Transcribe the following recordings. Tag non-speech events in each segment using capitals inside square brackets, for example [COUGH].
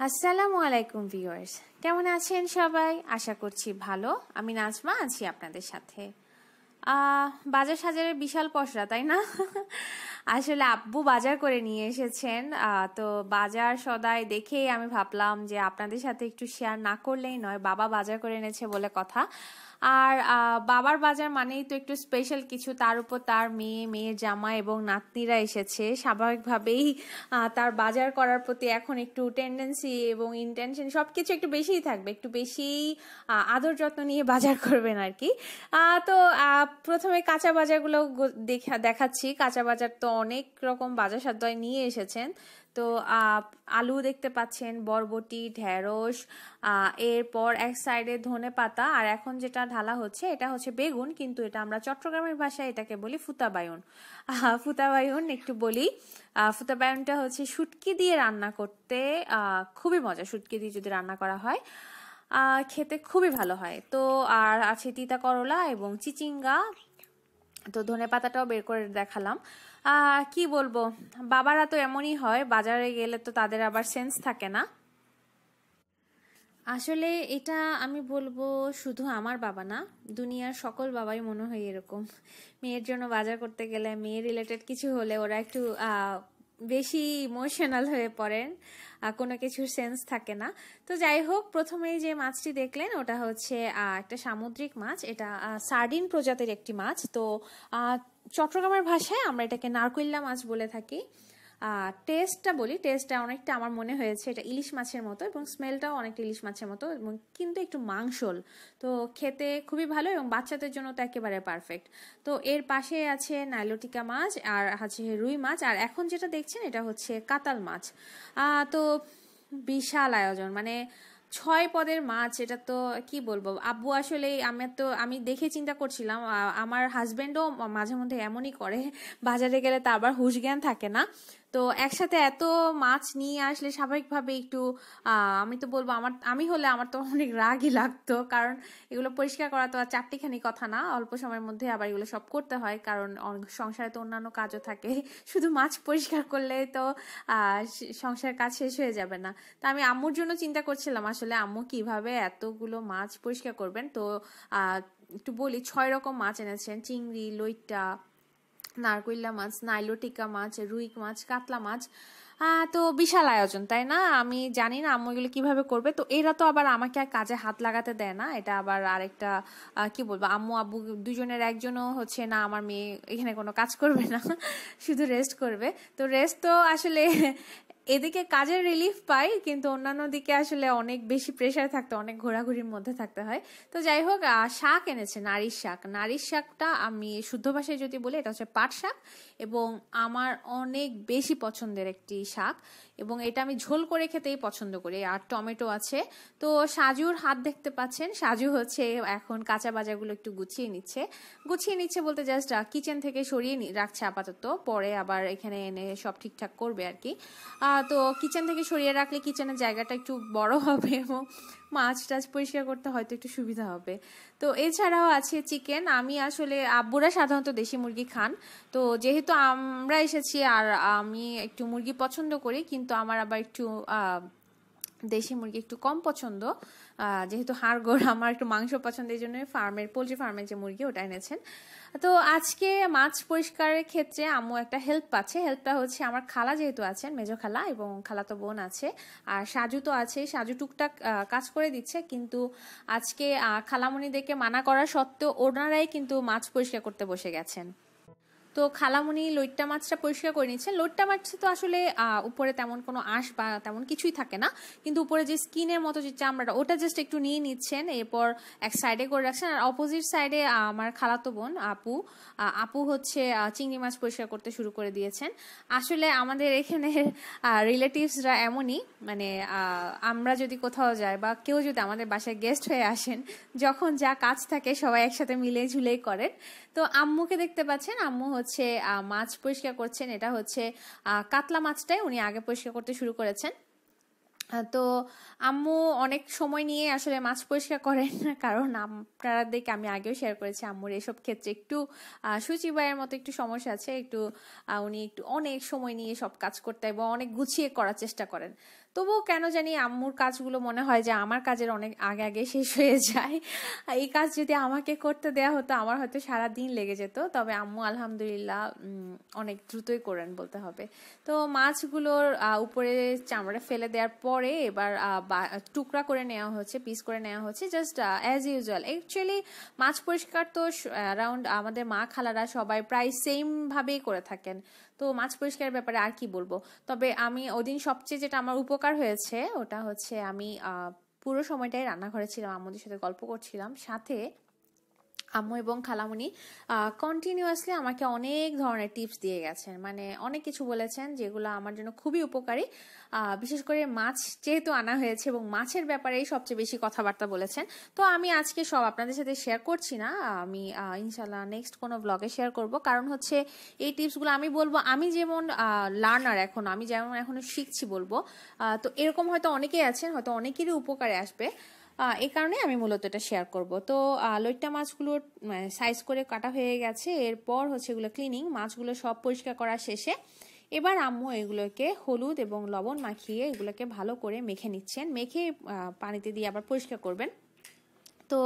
আসসালামু আলাইকুম ভিউয়ার্স। কেমন আছেন সবাই? আশা করছি ভালো। আমি নাজমা, আছি আপনাদের সাথে। বাজার সাজারের বিশাল পশরা তাই না? [LAUGHS] আসলে আব্বু বাজার করে নিয়ে এসেছেন। তো বাজার সদাই দেখেই আমি ভাবলাম যে আপনাদের সাথে একটু শেয়ার না করলেই নয়, বাবা বাজার করে এনেছে বলে কথা। আর বাবার বাজার মানেই তো একটু স্পেশাল কিছু। তার উপর তার মেয়ে, মেয়ের জামা এবং নাতনিরা এসেছে। স্বাভাবিকভাবেই তার বাজার করার প্রতি এখন একটু টেন্ডেন্সি এবং ইন্টেনশন সব কিছু একটু বেশিই থাকবে। একটু বেশি আদর যত্ন নিয়ে বাজার করবেন আর কি। তো প্রথমে কাঁচা বাজারগুলো দেখা, দেখাচ্ছি। কাঁচা বাজার তো অনেক রকম বাজার সাদ্দয় নিয়ে এসেছেন। তো আলু দেখতে পাচ্ছেন, বরবটি, ঢেঁড়স এরপর এক সাইডে ধনে পাতা, আর এখন যেটা ঢালা হচ্ছে, এটা হচ্ছে বেগুন, কিন্তু এটা আমরা চট্টগ্রামের ভাষায় এটাকে বলি ফুতাবায়ন। ফুতাবায়ন একটু বলি ফুতাবায়নটা হচ্ছে শুটকি দিয়ে রান্না করতে খুবই মজা শুটকি দিয়ে যদি রান্না করা হয় খেতে খুবই ভালো হয়। তো, আর আছে তিতা করলা এবং চিচিঙ্গা তো ধনে পাতাটাও বের করে দেখালাম। কি বলব? বাবারা তো এমনই হয়, বাজারে গেলে তো তাদের আবার সেন্স থাকে না। আসলে এটা আমি বলব শুধু আমার বাবা না, দুনিয়ার সকল বাবাই মনে হয় এরকম। মেয়ের জন্য বাজার করতে গেলে, মেয়ে রিলেটেড কিছু হলে ওরা একটু বেশি ইমোশনাল হয়ে পড়েন কোনো কিছুর সেন্স থাকে না। তো যাই হোক, প্রথমেই যে মাছটি দেখলেন, ওটা হচ্ছে একটা সামুদ্রিক মাছ। এটা সার্ডিন প্রজাতির একটি মাছ। তো চট্টগ্রামের ভাষায় আমরা এটাকে নারকুইল্লা মাছ বলে থাকি। টেস্টটা বলি টেস্টটা অনেকটা আমার মনে হয়েছে এটা ইলিশ মাছের মতো এবং স্মেলটাও অনেকটা ইলিশ মাছের মতো এবং কিন্তু একটু মাংসল। তো খেতে খুবই ভালো এবং বাচ্চাদের জন্য তো একেবারে পারফেক্ট তো এর পাশে আছে নাইলোটিকা মাছ আর আছে রুই মাছ আর এখন যেটা দেখছেন এটা হচ্ছে কাতাল মাছ। তো বিশাল আয়োজন মানে ছয় পদের মাছ এটা তো কি বলব? আব্বু আসলে আমার তো, আমি দেখে চিন্তা করছিলাম আমার হাজব্যান্ডও মাঝে মধ্যে এমনই করে, বাজারে গেলে তা আবার হুশ জ্ঞান থাকে না। তো একসাথে এত মাছ নিয়ে আসলে স্বাভাবিকভাবে একটু আমি তো বলব আমার আমি হলে আমার তো অনেক রাগই লাগতো। কারণ এগুলো পরিষ্কার করা তো আর চারটিখানি কথা না। অল্প সময়ের মধ্যে আবার এগুলো সব করতে হয়। কারণ সংসারে তো অন্যান্য কাজও থাকে। [LAUGHS] শুধু মাছ পরিষ্কার করলে তো আহ, স- সংসারের কাজ শেষ হয়ে যাবে না। তা আমি আম্মুর জন্য চিন্তা করছিলাম আসলে আম্মু কীভাবে এতগুলো মাছ পরিষ্কার করবেন? তো একটু বলি ছয় রকম মাছ এনেছেন। চিংড়ি লইট্টা নারকইল্লা মাছ, নাইলোটিকা মাছ, রুই মাছ, কাতলা মাছ তো বিশাল আয়োজন, তাই না? আমি জানি না আম্মু এগুলো কীভাবে করবে, তো এরা তো আবার আমাকে আর কাজে হাত লাগাতে দেয় না, এটা আবার আরেকটা কি বলব, আম্মু আব্বু দুজনের একজনও হচ্ছে, না, আমার মেয়ে এখানে কোনো কাজ করবে না, [LAUGHS] শুধু রেস্ট করবে। তো রেস্ট তো আসলে এদিকে কাজের রিলিফ পাই, কিন্তু অন্যান্য দিকে আসলে অনেক বেশি প্রেশার থাকতে, অনেক ঘোরাঘুরির মধ্যে থাকতে হয়। তো যাই হোক শাক এনেছে, নারীর শাক। নারীর শাকটা আমি শুদ্ধ ভাষায় যদি বলি, এটা হচ্ছে পাট শাক এবং আমার অনেক বেশি পছন্দের একটি শাক এবং এটা আমি ঝোল করে খেতেই পছন্দ করি। আর টমেটো আছে। তো সাজুর হাত দেখতে পাচ্ছেন। সাজু হচ্ছে এখন কাঁচা বাজারগুলো একটু গুছিয়ে নিচ্ছে। গুছিয়ে নিচ্ছে বলতে জাস্ট কিচেন থেকে সরিয়ে রাখছে আপাতত। পরে আবার এখানে এনে সব ঠিকঠাক করবে আর কি। তো কিচেন থেকে সরিয়ে রাখলে কিচেনের জায়গাটা একটু বড় হবে এবং মাছ টাছ পরিষ্কার করতে হয়তো একটু সুবিধা হবে। তো এছাড়াও আছে চিকেন আমি আসলে আব্বুরা সাধারণত দেশি মুরগি খান। তো যেহেতু আমরা এসেছি আর আমি একটু মুরগি পছন্দ করি, কিন্তু আমার আবার একটু দেশি মুরগি একটু কম পছন্দ যেহেতু হাড় গোড় আমার একটু মাংস পছন্দ এই জন্য ফার্মের পোলট্রি ফার্মের যে মুরগি ওটা এনেছেন। তো আজকে মাছ পরিষ্কারের ক্ষেত্রে আম্মু একটা হেল্প পাচ্ছে। হেল্পটা হচ্ছে আমার খালা যেহেতু আছেন মেজো খালা এবং খালা তো বোন আছে আর সাজু তো আছে সাজু টুকটাক কাজ করে দিচ্ছে কিন্তু আজকে আহ, খালামণি দেখে মানা করা সত্ত্বেও ওনারাই কিন্তু মাছ পরিষ্কার করতে বসে গেছেন। তো খালামুনি লইট্টা মাছটা পরিষ্কার করে নিচ্ছেন লইট্টা মাছ তো আসলে উপরে তেমন কোনো আঁশ বা তেমন কিছুই থাকে না। কিন্তু উপরে যে স্কিনের মতো যে চামড়াটা, ওটা জাস্ট একটু নিয়ে নিচ্ছেন। এরপর এক সাইডে করে রাখছেন। আর অপোজিট সাইডে আমার খালাতো বোন, আপু আপু হচ্ছে চিংড়ি মাছ পরিষ্কার করতে শুরু করে দিয়েছেন। আসলে আমাদের এখানে রিলেটিভসরা এমনই। মানে আমরা যদি কোথাও যাই বা কেউ যদি আমাদের বাসায় গেস্ট হয়ে আসেন, যখন যা কাজ থাকে সবাই একসাথে মিলে ঝুলেই করেন। তো আম্মুকে দেখতে পাচ্ছেন। আম্মু হচ্ছে আহ, মাছ পরিষ্কার করছেন। এটা হচ্ছে কাতলা মাছটাই উনি আগে পরিষ্কার করতে শুরু করেছেন। তো আম্মু অনেক সময় নিয়ে আসলে মাছ পরিষ্কার করেন [LAUGHS] কারণ আপনারা দেখে আমি আগেও শেয়ার করেছি আম্মুর এসব ক্ষেত্রে একটু সুচিবাইয়ের মতো একটু সমস্যা আছে। একটু উনি একটু অনেক সময় নিয়ে সব কাজ করতে এবং অনেক গুছিয়ে করার চেষ্টা করেন। তবুও কেন জানি আম্মুর কাজগুলো মনে হয় যে আমার কাজের অনেক আগে আগে শেষ হয়ে যায়। এই কাজ যদি আমাকে করতে দেয়া হতো, আমার হয়তো সারা দিন লেগে যেত। তবে আম্মু আলহামদুলিল্লাহ অনেক দ্রুতই করেন বলতে হবে। তো মাছগুলোর উপরে চামড়া ফেলে দেওয়ার পরে এবার টুকরা করে নেওয়া হচ্ছে পিস করে নেওয়া হচ্ছে জাস্ট অ্যাজ ইউজুয়াল অ্যাকচুয়ালি মাছ পরিষ্কার তো অ্যারাউন্ড আমাদের মা খালারা সবাই প্রায় সেম ভাবেই করে থাকেন। তো মাছ পরিষ্কারের ব্যাপারে আর কি বলব? তবে আমি ওদিন সবচেয়ে যেটা আমার উপকার হয়েছে, ওটা হচ্ছে আমি পুরো সময়টাই রান্নাঘরে ছিলাম আমাদের সাথে গল্প করছিলাম। সাথে আম্মু এবং খালামুনি কন্টিনিউয়াসলি আমাকে অনেক ধরনের টিপস দিয়ে গেছেন। মানে অনেক কিছু বলেছেন যেগুলো আমার জন্য খুবই উপকারী। বিশেষ করে মাছ যেহেতু আনা হয়েছে এবং মাছের ব্যাপারেই সবচেয়ে বেশি কথাবার্তা বলেছেন। তো আমি আজকে সব আপনাদের সাথে শেয়ার করছি না। আমি ইনশাল্লাহ নেক্সট কোনো ব্লগে শেয়ার করব। কারণ হচ্ছে এই টিপসগুলো আমি বলব, আমি যেমন লার্নার এখন, আমি যেমন এখনও শিখছি বলব। তো এরকম হয়তো অনেকেই আছেন, হয়তো অনেকেরই উপকারে আসবে। এই কারণে আমি মূলত এটা শেয়ার করব। তো লইট্টা মাছগুলো সাইজ করে কাটা হয়ে গেছে। এরপর হচ্ছে এগুলো ক্লিনিং মাছগুলো সব পরিষ্কার করা শেষে এবার আম্মু এগুলোকে হলুদ এবং লবণ মাখিয়ে এগুলোকে ভালো করে মেখে নিচ্ছেন। মেখে পানিতে দিয়ে আবার পরিষ্কার করবেন। তো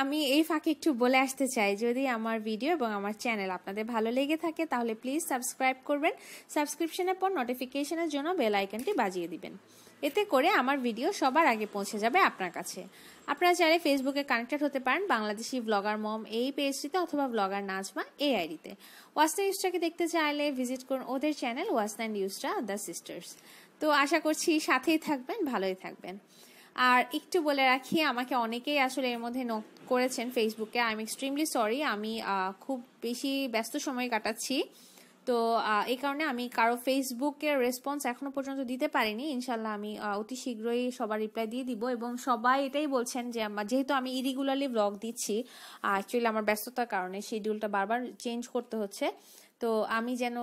আমি এই ফাঁকে একটু বলে আসতে চাই, যদি আমার ভিডিও এবং আমার চ্যানেল আপনাদের ভালো লেগে থাকে, তাহলে প্লিজ সাবস্ক্রাইব করবেন। সাবস্ক্রিপশনের পর নোটিফিকেশনের জন্য বেল আইকনটি বাজিয়ে দিবেন। এতে করে আমার ভিডিও সবার আগে পৌঁছে যাবে আপনার কাছে। আপনারা চাইলে ফেসবুকে কানেক্টেড হতে পারেন বাংলাদেশি ব্লগার মম এই পেজটিতে অথবা ব্লগার নাজমা এই আইডিতে ওয়াসনা নিউজটাকে দেখতে চাইলে ভিজিট করুন ওদের চ্যানেল ওয়াসনা নিউজটা দ্য সিস্টার্স তো আশা করছি সাথেই থাকবেন, ভালোই থাকবেন। আর একটু বলে রাখি, আমাকে অনেকেই আসলে এর মধ্যে নোট করেছেন ফেসবুকে আই এম এক্সট্রিমলি সরি আমি খুব বেশি ব্যস্ত সময় কাটাচ্ছি। তো এই কারণে আমি কারও ফেসবুকের রেসপন্স এখনও পর্যন্ত দিতে পারিনি। ইনশাল্লাহ আমি অতি শীঘ্রই সবার রিপ্লাই দিয়ে দিব এবং সবাই এটাই বলছেন যে যেহেতু আমি ইরিগুলারলি ব্লগ দিচ্ছি অ্যাকচুয়ালি আমার ব্যস্ততার কারণে শিডিউলটা বারবার চেঞ্জ করতে হচ্ছে। তো আমি যেন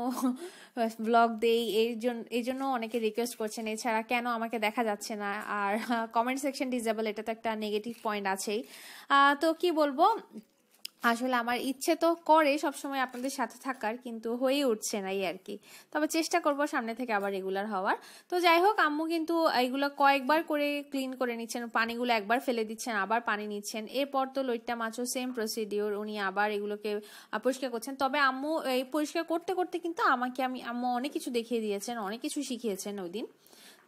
[LAUGHS] ব্লগ দেই এই জন্য এই জন্য অনেকে রিকোয়েস্ট করছেন, এছাড়া কেন আমাকে দেখা যাচ্ছে না? আর কমেন্ট সেকশন ডিজেবল এটা তো একটা নেগেটিভ পয়েন্ট আছেই। তো কি বলব? আসলে আমার ইচ্ছে তো করে সবসময় আপনাদের সাথে থাকার, কিন্তু হয়ে উঠছে না এই আর কি। তবে চেষ্টা করব সামনে থেকে আবার রেগুলার হওয়ার। তো যাই হোক, আম্মু কিন্তু এইগুলো কয়েকবার করে ক্লিন করে নিচ্ছেন, পানিগুলো একবার ফেলে দিচ্ছেন, আবার পানি নিচ্ছেন। এরপর তো লইট্টা মাছও সেম প্রসিডিওর উনি আবার এগুলোকে পরিষ্কার করছেন। তবে আম্মু এই পরিষ্কার করতে করতে কিন্তু আমাকে আমি, আম্মু অনেক কিছু দেখিয়ে দিয়েছেন, অনেক কিছু শিখিয়েছেন ওই দিন।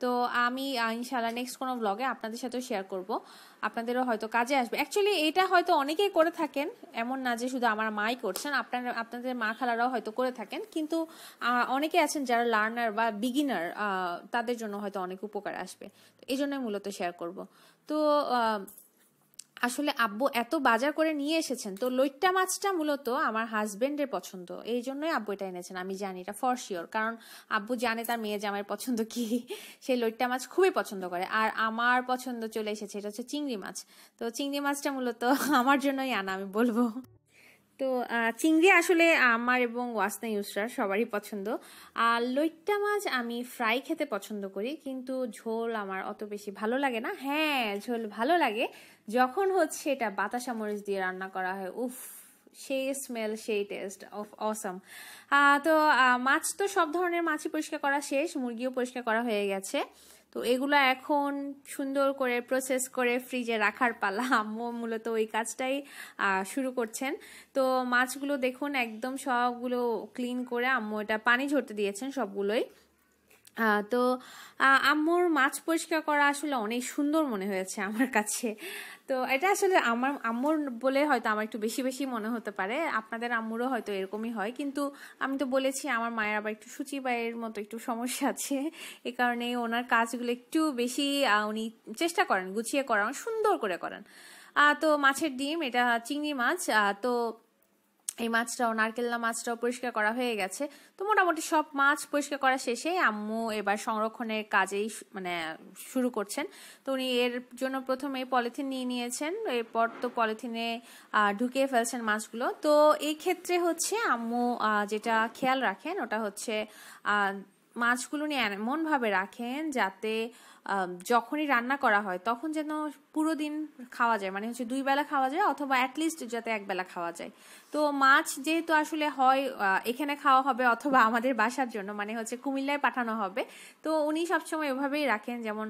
তো আমি ইনশাল্লাহ নেক্সট কোনো ব্লগে আপনাদের সাথেও শেয়ার করব। আপনাদেরও হয়তো কাজে আসবে। অ্যাকচুয়ালি এটা হয়তো অনেকেই করে থাকেন। এমন না যে শুধু আমার মাই করছেন, আপনার, আপনাদের মা খালারাও হয়তো করে থাকেন। কিন্তু অনেকে আছেন যারা লার্নার বা বিগিনার তাদের জন্য হয়তো অনেক উপকার আসবে। এই জন্যই মূলত শেয়ার করব। তো আসলে আব্বু এত বাজার করে নিয়ে এসেছেন, তো লইট্টা মাছটা মূলত আমার হাজবেন্ডের পছন্দ। এই জন্যই আব্বু এটা এনেছেন, আমি জানি এটা ফর শিওর কারণ আব্বু জানে তার মেয়ে জামাই পছন্দ কি, সে লইট্টা মাছ খুবই পছন্দ করে। আর আমার পছন্দ চলে এসেছে, এটা হচ্ছে চিংড়ি মাছ, তো চিংড়ি মাছটা মূলত আমার জন্যই আনা, আমি বলব। তো চিংড়ি আসলে আমার এবং ওয়াসনা ইউসরার সবারই পছন্দ। আর লইট্টা মাছ আমি ফ্রাই খেতে পছন্দ করি, কিন্তু ঝোল আমার অত বেশি ভালো লাগে না। হ্যাঁ ঝোল ভালো লাগে। যখন হচ্ছে এটা বাতাসা মরিচ দিয়ে রান্না করা হয়, উফ, সেই স্মেল সেই টেস্ট অফ অসম তো মাছ তো সব ধরনের মাছই পরিষ্কার করা শেষ, মুরগিও পরিষ্কার করা হয়ে গেছে। তো এগুলো এখন সুন্দর করে প্রসেস করে ফ্রিজে রাখার পালা। আম্মু মূলত ওই কাজটাই শুরু করছেন। তো মাছগুলো দেখুন, একদম সবগুলো ক্লিন করে আম্মু এটা পানি ঝরতে দিয়েছেন সবগুলোই। তো আম্মুর মাছ পরিষ্কার করা আসলে অনেক সুন্দর মনে হয়েছে আমার কাছে। তো এটা আসলে আমার আম্মুর বলে হয়তো আমার একটু বেশি বেশি মনে হতে পারে। আপনাদের আম্মুরও হয়তো এরকমই হয়। কিন্তু আমি তো বলেছি, আমার মায়ের আবার একটু সূচিবাইয়ের মতো একটু সমস্যা আছে। এ কারণে ওনার কাজগুলো একটু বেশি উনি চেষ্টা করেন, গুছিয়ে করান, সুন্দর করে করেন। তো মাছের ডিম, এটা চিংড়ি মাছ তো এই মাছটাও নারকেলনা মাছটাও পরিষ্কার করা হয়ে গেছে। তো মোটামুটি সব মাছ পরিষ্কার করা শেষে আম্মু এবার সংরক্ষণের কাজেই মানে শুরু করছেন। তো উনি এর জন্য প্রথমে পলিথিন নিয়ে নিয়েছেন, এরপর তো পলিথিনে ঢুকিয়ে ফেলছেন মাছগুলো। তো এই ক্ষেত্রে হচ্ছে আম্মু যেটা খেয়াল রাখেন, ওটা হচ্ছে মাছগুলো নিয়ে এমনভাবে রাখেন যাতে যখনই রান্না করা হয়, তখন যেন পুরো দিন খাওয়া যায়। মানে হচ্ছে দুই বেলা খাওয়া যায় অথবা অ্যাটলিস্ট যাতে এক বেলা খাওয়া যায়। তো মাছ যেহেতু আসলে হয় এখানে খাওয়া হবে অথবা আমাদের বাসার জন্য মানে হচ্ছে কুমিল্লায় পাঠানো হবে। তো উনি সবসময় ওভাবেই রাখেন, যেমন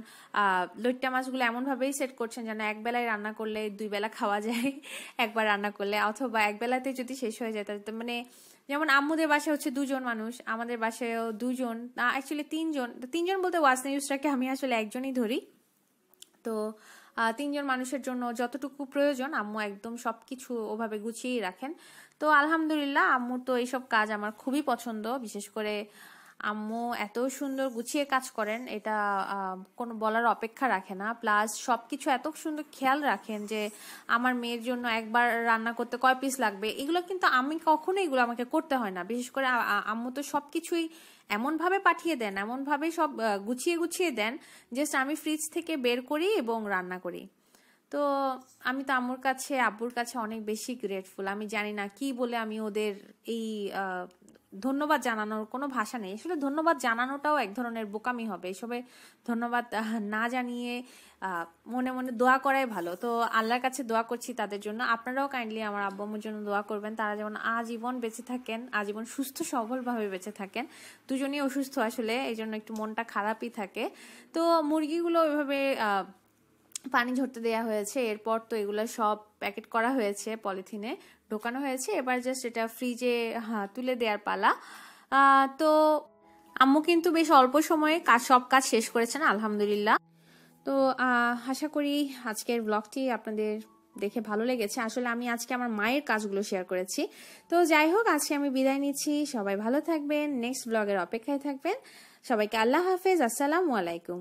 লইট্টা মাছগুলো এমনভাবেই সেট করছেন যেন এক বেলায় রান্না করলে দুই বেলা খাওয়া যায়, [LAUGHS] একবার রান্না করলে। অথবা এক বেলাতে যদি শেষ হয়ে যায়, তাহলে মানে যেমন আম্মুদের বাসায় হচ্ছে দুজন মানুষ, আমাদের বাসায়ও দুজন, না অ্যাকচুয়ালি তিনজন তিনজন বলতে ওয়াসনা ইউজটাকে আমি আসলে একজনই ধরি। তো তিনজন মানুষের জন্য যতটুকু প্রয়োজন আম্মু একদম সব কিছু ওভাবে গুছিয়েই রাখেন। তো আলহামদুলিল্লাহ, আম্মুর তো এইসব কাজ আমার খুবই পছন্দ, বিশেষ করে আম্মু এত সুন্দর গুছিয়ে কাজ করেন, এটা কোনো বলার অপেক্ষা রাখে না। প্লাস সব কিছু এত সুন্দর খেয়াল রাখেন যে, আমার মেয়ের জন্য একবার রান্না করতে কয় পিস লাগবে? এগুলো কিন্তু আমি কখনো এগুলো আমাকে করতে হয় না। বিশেষ করে আম্মু তো সব কিছুই এমনভাবে পাঠিয়ে দেন, এমনভাবে সব গুছিয়ে গুছিয়ে দেন জাস্ট আমি ফ্রিজ থেকে বের করি এবং রান্না করি। তো আমি তো আম্মুর কাছে, আব্বুর কাছে অনেক বেশি গ্রেটফুল আমি জানি না কি বলে আমি ওদের এই ধন্যবাদ জানানোর কোনো ভাষা নেই। আসলে ধন্যবাদ জানানোটাও এক ধরনের বোকামি হবে। এসবে ধন্যবাদ না জানিয়ে মনে মনে দোয়া করাই ভালো। তো আল্লাহর কাছে দোয়া করছি তাদের জন্য। আপনারাও কাইন্ডলি আমার আব্বাম্মুর জন্য দোয়া করবেন। তারা যেমন আজীবন বেঁচে থাকেন, আজীবন সুস্থ, সবলভাবে বেঁচে থাকেন, দুজনেই অসুস্থ আসলে এই জন্য একটু মনটা খারাপই থাকে। তো মুরগিগুলো ওইভাবে পানি ঝরতে দেওয়া হয়েছে। এরপর তো এগুলো সব প্যাকেট করা হয়েছে পলিথিনে। ঢোকানো হয়েছে। এবার জাস্ট এটা ফ্রিজে হ্যাঁ তুলে দেওয়ার পালা। তো আম্মু কিন্তু বেশ অল্প সময়ে কাজ, সব কাজ শেষ করেছেন, আলহামদুলিল্লাহ। তো আশা করি আজকের ব্লগটি আপনাদের দেখে ভালো লেগেছে। আসলে আমি আজকে আমার মায়ের কাজগুলো শেয়ার করেছি। তো যাই হোক, আজকে আমি বিদায় নিচ্ছি। সবাই ভালো থাকবেন। নেক্সট ব্লগের অপেক্ষায় থাকবেন। সবাইকে আল্লাহ হাফেজ। আসসালামু আলাইকুম।